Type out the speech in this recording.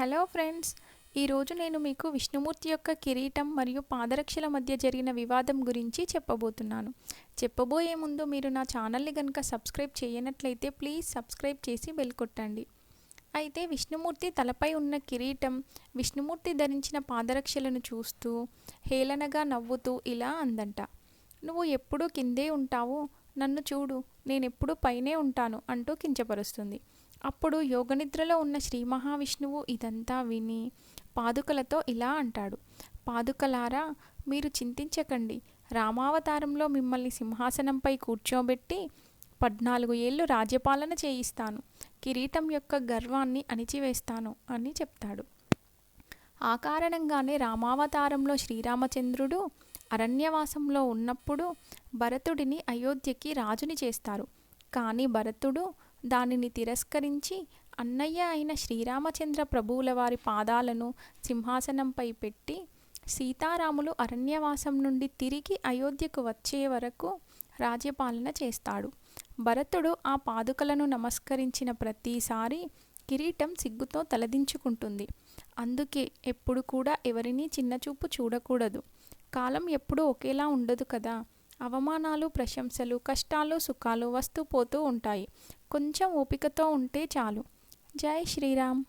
Hello friends ఈరోజు నేను మీకు విష్ణుమూర్తి యొక్క కిరీటం మరియు పాదరక్షల మధ్య జరిగిన వివాదం గురించి చెప్పబోతున్నాను. చెప్పబోయే ముందు మీరు నా ఛానల్ని కనుక సబ్స్క్రైబ్ చేయనట్లయితే ప్లీజ్ సబ్స్క్రైబ్ చేసి బెల్ కొట్టండి. అయితే విష్ణుమూర్తి తలపై ఉన్న కిరీటం విష్ణుమూర్తి ధరించిన పాదరక్షలను చూస్తూ హేళనగా నవ్వుతూ ఇలా అందంట. నువ్వు ఎప్పుడూ కిందే ఉంటావు? నన్ను చూడు నేనెప్పుడు పైనే ఉంటాను అంటూ కించపరుస్తుంది. అప్పుడు యోగనిద్రలో ఉన్న శ్రీ మహావిష్ణువు ఇదంతా విని పాదుకలతో ఇలా అంటాడు. పాదుకలారా మీరు చింతించకండి. రామావతారంలో మిమ్మల్ని సింహాసనంపై కూర్చోబెట్టి పద్నాలుగు ఏళ్ళు రాజ్యపాలన చేయిస్తాను. కిరీటం యొక్క గర్వాన్ని అణిచివేస్తాను అని చెప్తాడు. ఆ కారణంగానే రామావతారంలో శ్రీరామచంద్రుడు అరణ్యవాసంలో ఉన్నప్పుడు భరతుడిని అయోధ్యకి రాజుని చేస్తారు. కానీ భరతుడు దానిని తిరస్కరించి అన్నయ్య అయిన శ్రీరామచంద్ర ప్రభువుల వారి పాదాలను సింహాసనంపై పెట్టి సీతారాములు అరణ్యవాసం నుండి తిరిగి అయోధ్యకు వచ్చే వరకు రాజ్యపాలన చేస్తాడు. భరతుడు ఆ పాదుకలను నమస్కరించిన ప్రతిసారి కిరీటం సిగ్గుతో తలదించుకుంటుంది. అందుకే ఎప్పుడు కూడా ఎవరినీ చిన్నచూపు చూడకూడదు. కాలం ఎప్పుడూ ఒకేలా ఉండదు కదా. అవమానాలు ప్రశంసలు కష్టాలు సుఖాలు వస్తూ పోతూ ఉంటాయి. కొంచెం ఓపికతో ఉంటే చాలు. జై శ్రీరామ్.